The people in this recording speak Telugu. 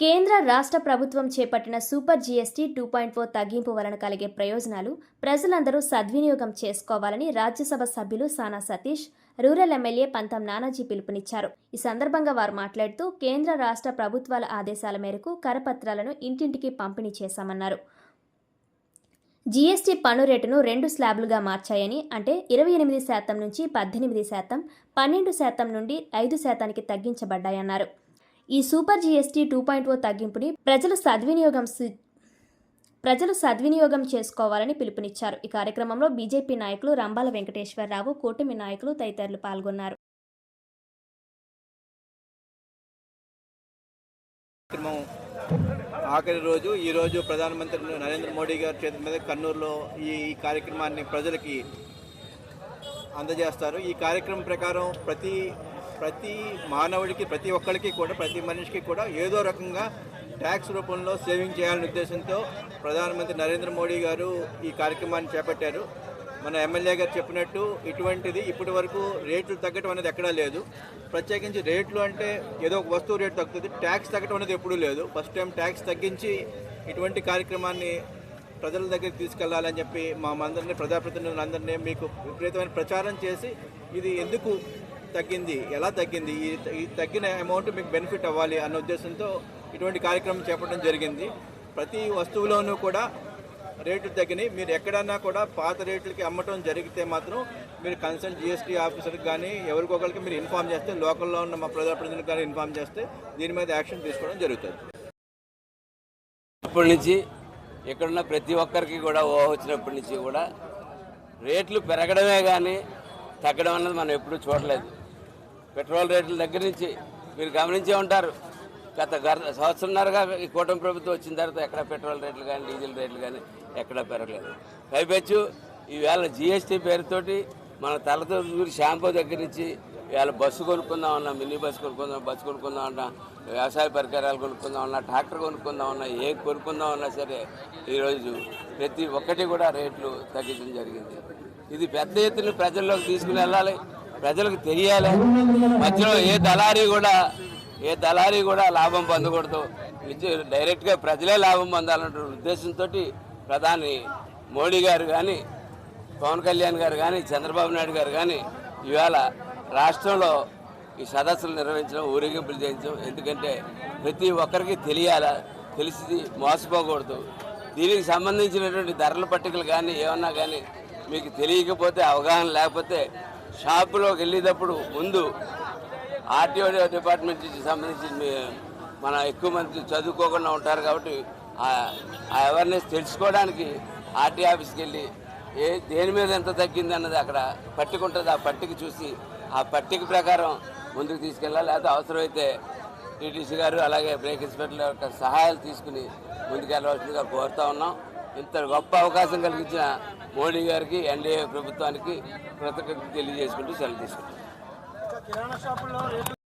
కేంద్ర రాష్ట్ర ప్రభుత్వం చేపట్టిన super GST two point four తగ్గింపు వలన కలిగే ప్రయోజనాలు ప్రజలందరూ సద్వినియోగం చేసుకోవాలని రాజ్యసభ సభ్యులు సానా సతీష్ రూరల్ ఎమ్మెల్యే పంతం నానాజీ పిలుపునిచ్చారు. ఈ సందర్భంగా వారు మాట్లాడుతూ కేంద్ర రాష్ట్ర ప్రభుత్వాల ఆదేశాల మేరకు కరపత్రాలను ఇంటింటికి పంపిణీ చేశామన్నారు. జీఎస్టీ పన్ను రేటును రెండు స్లాబ్లుగా మార్చాయని అంటే ఇరవై ఎనిమిది శాతం నుంచి పద్దెనిమిది శాతం పన్నెండు శాతం నుండి ఐదు శాతానికి తగ్గించబడ్డాయన్నారు. ఈ super GST two point o తగ్గింపుని ప్రజలు సద్వినియోగం ప్రజలు సద్వినియోగం చేసుకోవాలని పిలుపునిచ్చారు. ఈ కార్యక్రమంలో బీజేపీ నాయకులు రంబాల వెంకటేశ్వరరావు కూటమి నాయకులు తదితరులు పాల్గొన్నారు. ఆఖరి రోజు ఈ రోజు ప్రధానమంత్రి నరేంద్ర మోడీ గారి చేతి మీద కన్నూరులో ఈ కార్యక్రమాన్ని ప్రజలకి అందజేస్తారు. ఈ కార్యక్రమం ప్రకారం ప్రతి ప్రతి మానవుడికి ప్రతి ఒక్కరికి కూడా ప్రతి మనిషికి కూడా ఏదో రకంగా ట్యాక్స్ రూపంలో సేవింగ్ చేయాలనే ఉద్దేశంతో ప్రధానమంత్రి నరేంద్ర మోడీ గారు ఈ కార్యక్రమాన్ని చేపట్టారు. మన ఎమ్మెల్యే గారు చెప్పినట్టు ఇటువంటిది ఇప్పటి వరకు రేట్లు తగ్గటం అనేది ఎక్కడా లేదు. ప్రత్యేకించి రేట్లు అంటే ఏదో ఒక వస్తువు రేటు తగ్గుతుంది. ట్యాక్స్ తగ్గటం అనేది ఎప్పుడూ లేదు. ఫస్ట్ టైం ట్యాక్స్ తగ్గించి ఇటువంటి కార్యక్రమాన్ని ప్రజల దగ్గరికి తీసుకెళ్ళాలని చెప్పి మా అందరినీ ప్రజాప్రతినిధులందరినీ మీకు విపరీతమైన ప్రచారం చేసి ఇది ఎందుకు తగ్గింది? ఎలా తగ్గింది? ఈ ఈ తగ్గిన అమౌంట్ మీకు బెనిఫిట్ అవ్వాలి అన్న ఉద్దేశంతో ఇటువంటి కార్యక్రమం చేపట్టడం జరిగింది. ప్రతి వస్తువులోనూ కూడా రేట్లు తగ్గినాయి. మీరు ఎక్కడన్నా కూడా పాత రేట్లకి అమ్మటం జరిగితే మాత్రం మీరు కన్సర్న్ జిఎస్టీ ఆఫీసర్కి కానీ ఎవరికొకరికి మీరు ఇన్ఫామ్ చేస్తే లోకల్లో ఉన్న మా ప్రజాప్రతినిధులకు కానీ ఇన్ఫామ్ చేస్తే దీని మీద యాక్షన్ తీసుకోవడం జరుగుతుంది. అప్పటి నుంచి ఇక్కడున్న ప్రతి ఒక్కరికి కూడా ఓ వచ్చినప్పటి నుంచి కూడా రేట్లు పెరగడమే కానీ తగ్గడం అన్నది మనం ఎప్పుడూ చూడలేదు. పెట్రోల్ రేట్ల దగ్గర నుంచి మీరు గమనించే ఉంటారు. గత సంవత్సరంన్నరగా ఈ కూటమి ప్రభుత్వం వచ్చిన తర్వాత ఎక్కడ పెట్రోల్ రేట్లు కానీ డీజిల్ రేట్లు కానీ ఎక్కడా పెరగలేదు. పైపెచ్చు ఈవేళ జిఎస్టీ పేరుతోటి మన తలతో షాంపూ దగ్గర నుంచి ఇవాళ బస్సు కొనుక్కుందాం అన్నా మినీ బస్సు కొనుక్కుందాం బస్సు కొనుక్కుందాం అన్నా వ్యవసాయ పరికరాలు కొనుక్కుందాం అన్నా ట్రాక్టర్ కొనుక్కుందాం అన్నా ఏ కొనుక్కుందాం అన్నా సరే ఈరోజు ప్రతి ఒక్కటి కూడా రేట్లు తగ్గించడం జరిగింది. ఇది పెద్ద ఎత్తున ప్రజల్లోకి తీసుకుని వెళ్ళాలి. ప్రజలకు తెలియాలి. మధ్యలో ఏ దళారీ కూడా ఏ దళారీ కూడా లాభం పొందకూడదు. డైరెక్ట్గా ప్రజలే లాభం పొందాలన్న ఉద్దేశంతో ప్రధాని మోడీ గారు కానీ పవన్ కళ్యాణ్ గారు కానీ చంద్రబాబు నాయుడు గారు కానీ ఇవాళ రాష్ట్రంలో ఈ సదస్సులు నిర్వహించడం ఊరేగింపులు చేయించడం ఎందుకంటే ప్రతి ఒక్కరికి తెలియాలా తెలిసి మోసపోకూడదు. దీనికి సంబంధించినటువంటి ధరల పట్టికలు కానీ ఏమన్నా కానీ మీకు తెలియకపోతే అవగాహన లేకపోతే షాపులోకి వెళ్ళేటప్పుడు ముందు ఆర్టీఓ డిపార్ట్మెంట్ సంబంధించి మన ఎక్కువ మంది చదువుకోకుండా ఉంటారు కాబట్టి ఆ- ఆ అవేర్నెస్ తెలుసుకోవడానికి ఆర్టీ ఆఫీస్కి వెళ్ళి ఏ దేని మీద ఎంత తగ్గింది అన్నది అక్కడ పట్టిక ఉంటుంది ఆ పట్టిక చూసి ఆ పట్టిక ప్రకారం ముందుకు తీసుకెళ్ళాలి. లేకపోతే అవసరమైతే టీటీసీ గారు అలాగే బ్రేక్ ఇన్స్పెక్టర్ యొక్క సహాయాలు తీసుకుని ముందుకెళ్ళవలసిందిగా కోరుతా ఉన్నాం. ఇంత గొప్ప అవకాశం కలిగించిన మోడీ గారికి ఎన్డీఏ ప్రభుత్వానికి కృతజ్ఞతలు తెలియజేసుకుంటూ సెలవు తీసుకుంటాం